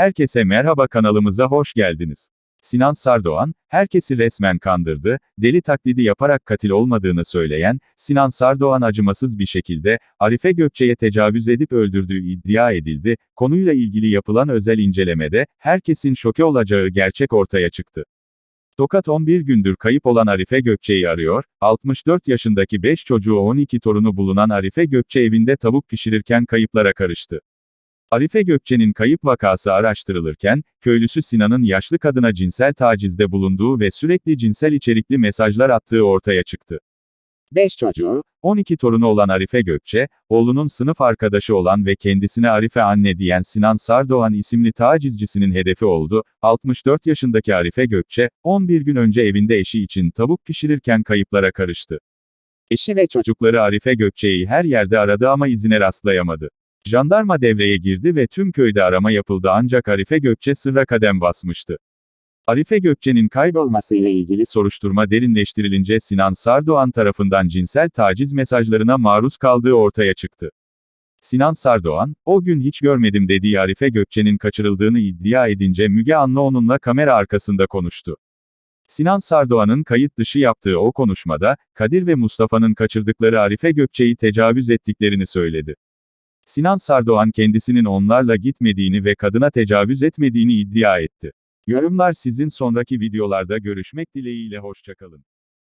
Herkese merhaba kanalımıza hoş geldiniz. Sinan Sardoğan, herkesi resmen kandırdı, deli taklidi yaparak katil olmadığını söyleyen, Sinan Sardoğan acımasız bir şekilde, Arife Gökçe'ye tecavüz edip öldürdüğü iddia edildi, konuyla ilgili yapılan özel incelemede, herkesin şoke olacağı gerçek ortaya çıktı. Tokat 11 gündür kayıp olan Arife Gökçe'yi arıyor, 64 yaşındaki 5 çocuğu 12 torunu bulunan Arife Gökçe evinde tavuk pişirirken kayıplara karıştı. Arife Gökçe'nin kayıp vakası araştırılırken, köylüsü Sinan'ın yaşlı kadına cinsel tacizde bulunduğu ve sürekli cinsel içerikli mesajlar attığı ortaya çıktı. 5 çocuğu, 12 torunu olan Arife Gökçe, oğlunun sınıf arkadaşı olan ve kendisine Arife anne diyen Sinan Sardoğan isimli tacizcisinin hedefi oldu. 64 yaşındaki Arife Gökçe, 11 gün önce evinde eşi için tavuk pişirirken kayıplara karıştı. eşi ve çocuk, Çocukları Arife Gökçe'yi her yerde aradı ama izine rastlayamadı. Jandarma devreye girdi ve tüm köyde arama yapıldı ancak Arife Gökçe sırra kadem basmıştı. Arife Gökçe'nin kaybolması ile ilgili soruşturma derinleştirilince Sinan Sardoğan tarafından cinsel taciz mesajlarına maruz kaldığı ortaya çıktı. Sinan Sardoğan, o gün hiç görmedim dediği Arife Gökçe'nin kaçırıldığını iddia edince Müge Anlı onunla kamera arkasında konuştu. Sinan Sardoğan'ın kayıt dışı yaptığı o konuşmada, Kadir ve Mustafa'nın kaçırdıkları Arife Gökçe'yi tecavüz ettiklerini söyledi. Sinan Sardoğan kendisinin onlarla gitmediğini ve kadına tecavüz etmediğini iddia etti. Yorumlar sizin sonraki videolarda görüşmek dileğiyle hoşçakalın.